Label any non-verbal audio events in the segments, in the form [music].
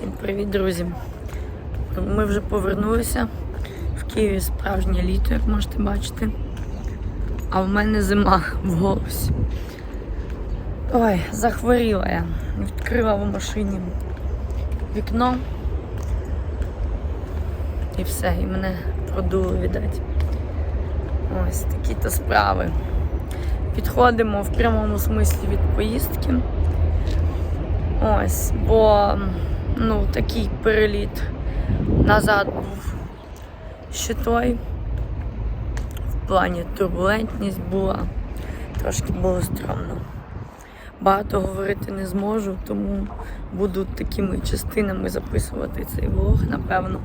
Всім привіт, друзі! Ми вже повернулися. В Києві справжнє літо, як можете бачити. А в мене зима в голосі. Ой, захворіла я. Відкрила в машині вікно. І все, і мене продуло, віддать. Ось такі-то справи. Підходимо в прямому смислі від поїздки. Ось, бо ну, такий переліт назад був ще той. В плані турбулентність була, трошки було стрьомно. Багато говорити не зможу, тому буду такими частинами записувати цей влог, напевно.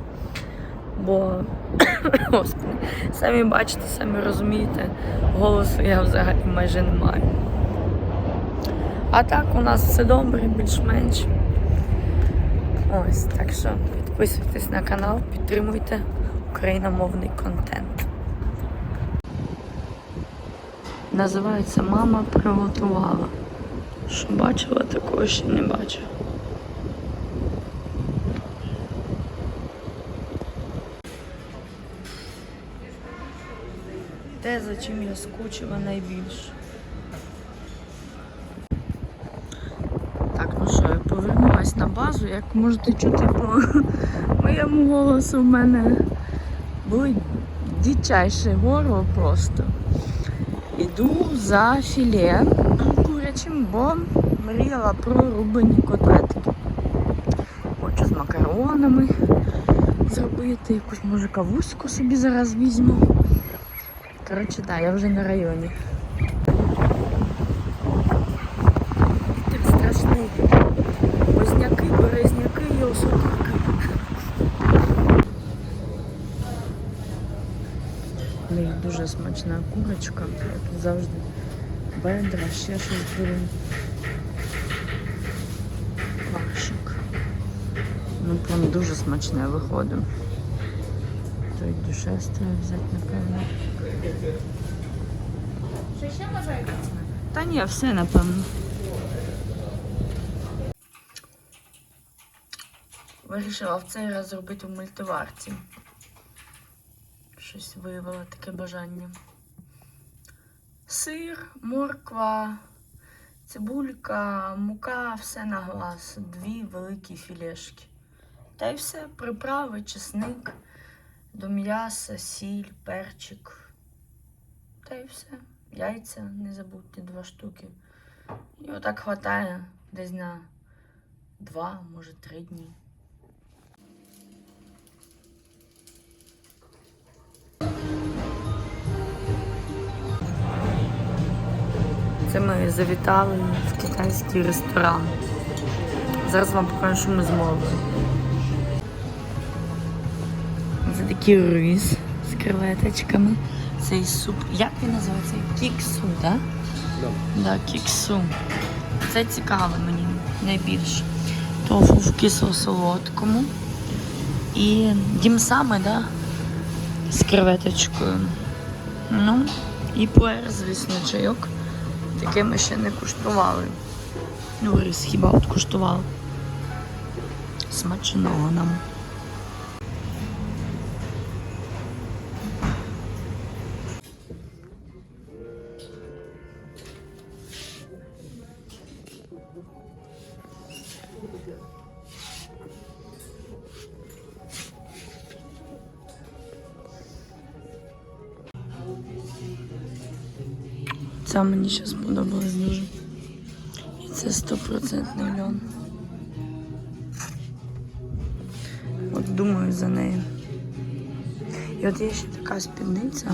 Бо, [coughs] господи, самі бачите, самі розумієте, голосу я взагалі майже не маю. А так у нас все добре, більш-менш. Ось, так що підписуйтесь на канал, підтримуйте україномовний контент. Називається Мама приготувала. Що бачила, такого ще не бачила. Те, за чим я скучила найбільше. Так, ну що, я повернулась на базу. Як можете чути по [laughs] моєму голосу, в мене болить дичайше горло просто. Іду за філе курячим, бо мріяла про рублені котлетки. Хочу з макаронами зробити, якусь може кавуську собі зараз візьму. Коротше, так, да, я вже на районі. Дуже смачна курочка, як завжди. Бедра, ще щось беру. Лапшик. Ну, прям дуже смачне виходить. Той душест взяти, напевно. Що ще бажаєте? Та ні, все напевно. Вирішила в цей раз зробити в мультиварці. Щось виявила таке бажання. Сир, морква, цибулька, мука, все на глаз. Дві великі філешки. Та й все, приправи, чесник, до м'яса, сіль, перчик. Та й все. Яйця, не забудьте, два штуки. І отак хватає десь на два, може три дні. Це ми завітали в китайський ресторан. Зараз вам покажу, що ми змовили. Це такий рис з креветочками. Цей суп. Як він називається? Кіксу, так? Да? Да, кіксу. Це цікаво мені найбільше. Тофу в кисло-солодкому. І дімсами, да? З креветочкою. Ну, і пуер, звісно, чайок. Таке ми ще не куштували. Ну, хіба от куштували. Смачного нам. Це мені ще сподобалось дуже. І це стопроцентний льон. От думаю за нею. І от є ще така спідниця.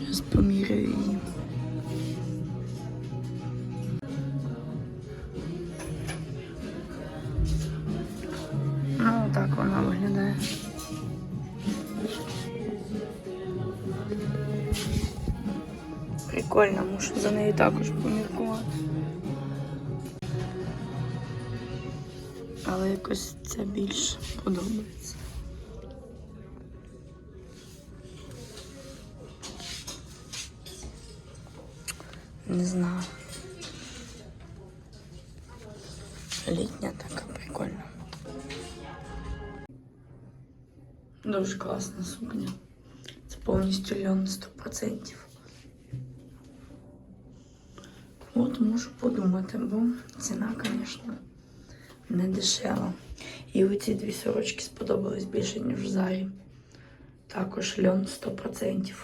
Зараз поміряю її. Ну, так вона виглядає. Прикольно, мушу за нею також поміркувати. Але якось це більш подобається. Не знаю. Літня така прикольна. Дуже класна сукня. Це повністю льон 100%. От можу подумати, бо ціна, звісно, не дешева. І оці дві сорочки сподобались більше, ніж в зарі. Також льон 100%.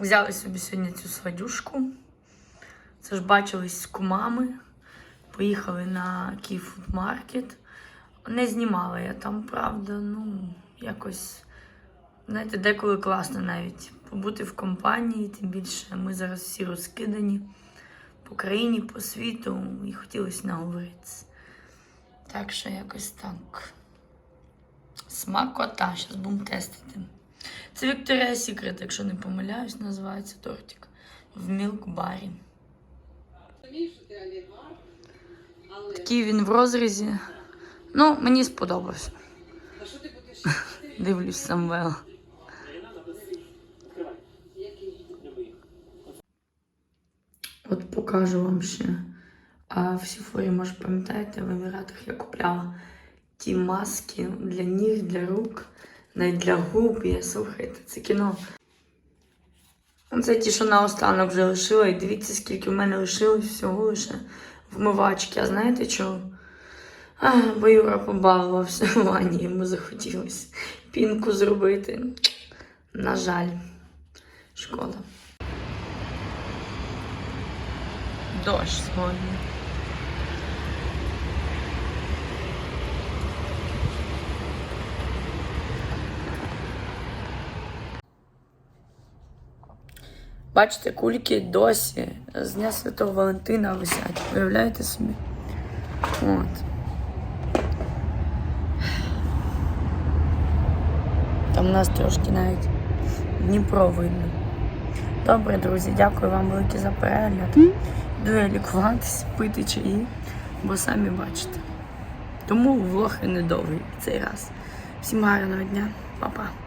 Взяли собі сьогодні цю свадюшку. Це ж бачились з кумами. Поїхали на Київфудмаркет. Не знімала я там, правда, ну, якось, знаєте, деколи класно навіть побути в компанії, тим більше ми зараз всі розкидані по країні, по світу, і хотілося наговоритися. Так що якось так. Смакота, зараз будемо тестити. Це Victoria's Secret, якщо не помиляюсь, називається тортик. В мілк-барі. Такий він в розрізі. Ну, мені сподобався. Дивлюсь Самвел. От покажу вам ще. А в Сіфорі, може, пам'ятаєте, в Еміратах я купляла ті маски для ніг, для рук, навіть для губ. Я слухайте, це кіно. Це ті, що наостанок вже лишила. І дивіться, скільки в мене лишилось всього лише вмивачки. А знаєте чого? А, бо Юра побалувався [laughs] в ванні, йому захотілося пінку зробити. На жаль, шкода. Дощ сьогодні. Бачите, кульки досі з Дня Святого Валентина висять. Уявляєте собі? От. Там у нас трошки навіть Дніпро видно. Добре, друзі, дякую вам велике за перегляд. Йду я лікуватись, пити чаї, бо самі бачите. Тому влог і недовгий цей раз. Всім гарного дня, Па-па.